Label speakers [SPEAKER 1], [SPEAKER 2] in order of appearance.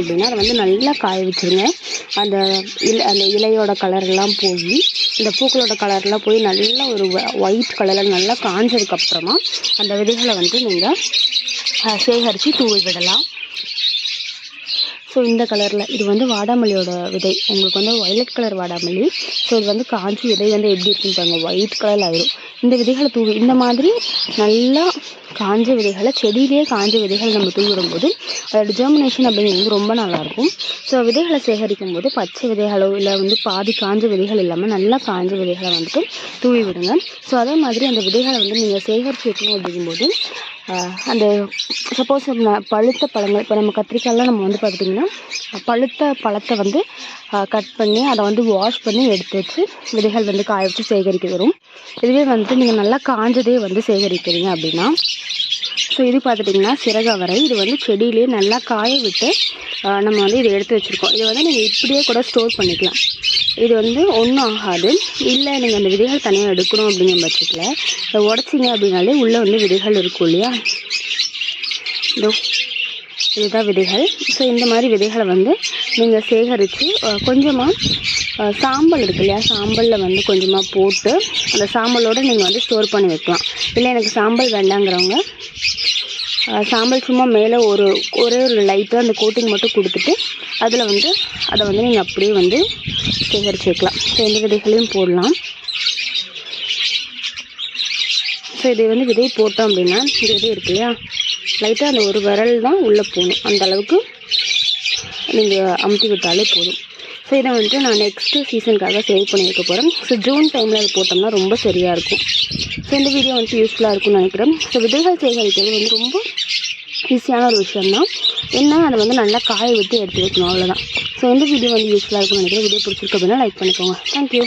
[SPEAKER 1] அப்படின்னா அதை வந்து நல்லா காய வச்சுருங்க. அந்த இல அந்த இலையோட கலர்லாம் போய் இந்த பூக்களோட கலர்லாம் போய் நல்லா ஒரு ஒயிட் கலரில் நல்லா காஞ்சதுக்கப்புறமா அந்த விதைகளை வந்து நீங்கள் சேகரித்து தூவி விடலாம். ஸோ இந்த கலரில் இது வந்து வாடாமல்லியோட விதை. உங்களுக்கு வந்து வயலட் கலர் வாடாமல்லி. ஸோ இது வந்து காஞ்சி விதை வந்து எப்படி இருக்குன்னு பாருங்கள் ஒயிட் கலரில் ஆயிரும். இந்த விதைகளை தூவி இந்த மாதிரி நல்லா காஞ்ச விதைகளை செடியிலேயே காஞ்ச விதைகள் நம்ம தூவி அதோட ஜெர்மினேஷன் அப்படிங்கிறது ரொம்ப நல்லாயிருக்கும். ஸோ விதைகளை சேகரிக்கும் போது பச்சை விதைகளோ இல்லை வந்து பாதி காஞ்ச விதைகள் இல்லாமல் நல்லா காஞ்ச விதைகளை வந்துட்டு தூவி விடுங்க ஸோ அதே மாதிரி அந்த விதைகளை வந்து நீங்கள் சேகரித்து வைக்கணும் அப்படிங்கும்போது அந்த சப்போஸ் பழுத்த பழங்கள் இப்போ நம்ம கத்திரிக்காயெலாம் நம்ம வந்து பார்த்துட்டிங்கன்னா பழுத்த பழத்தை வந்து கட் பண்ணி அதை வந்து வாஷ் பண்ணி எடுத்து வச்சு விதைகள் வந்து காய வச்சு சேகரிக்க வரும். இதுவே வந்துட்டு நீங்கள் நல்லா காஞ்சதே வந்து சேகரிக்கிறீங்க அப்படின்னா ஸோ இது பார்த்துட்டிங்கன்னா சிறகவரை. இது வந்து செடியிலேயே நல்லா காய விட்டு நம்ம வந்து இதை எடுத்து வச்சுருக்கோம். இதை வந்து நீங்கள் இப்படியே கூட ஸ்டோர் பண்ணிக்கலாம். இது வந்து ஒன்றும் ஆகாது. இல்லை நீங்கள் அந்த விதைகள் தனியாக எடுக்கணும் அப்படிங்கிற பட்சத்தில் இதை உடச்சிங்க அப்படின்னாலே உள்ளே வந்து விதைகள் இருக்கும் இல்லையா? இதோ இதுதான் விதைகள். ஸோ இந்த மாதிரி விதைகளை வந்து நீங்கள் சேகரித்து கொஞ்சமாக சாம்பல் இருக்கு இல்லையா? சாம்பலில் வந்து கொஞ்சமாக போட்டு அந்த சாம்பலோடு நீங்கள் வந்து ஸ்டோர் பண்ணி வைக்கலாம். இல்லை எனக்கு சாம்பல் வேண்டாங்கிறவங்க சாம்பல் சும்மா மேலே ஒரு ஒரே ஒரு லைட்டாக அந்த கோட்டிங் மட்டும் கொடுத்துட்டு அதில் வந்து அதை வந்து நீங்கள் அப்படியே வந்து சேகரித்து வைக்கலாம் ஸோ விதைகளையும் போடலாம். ஸோ இது வந்து விதை போட்டோம் அப்படின்னா இந்த விதை இருக்கு இல்லையா? லைட்டாக அந்த ஒரு விரல் தான் உள்ளே போகணும். அந்த அளவுக்கு நீங்கள் அமுத்தி விட்டாலே போதும். ஸோ இதை வந்துட்டு நான் நெக்ஸ்ட்டு சீசனுக்காக சேவ் பண்ணி வைக்க போகிறேன் ஸோ ஜூன் டைமில் அது போட்டோம்னா ரொம்ப சரியாக இருக்கும். ஸோ இந்த வீடியோ வந்துட்டு யூஸ்ஃபுல்லாக இருக்கும்னு நினைக்கிறேன். ஸோ விதைகள் சேகரிக்கிறது வந்து ரொம்ப ஈஸியான ஒரு விஷயம்தான். என்ன அதை வந்து நல்லா காய விட்டு எடுத்து வைக்கணும் அவ்வளோதான் ஸோ இந்த வீடியோ வந்து யூஸ்ஃபுல்லாக இருக்கும்னு நினைக்கிறேன். வீடியோ பிடிச்சிருக்கு அப்படின்னா லைக் பண்ணிக்கோங்க. தேங்க்யூ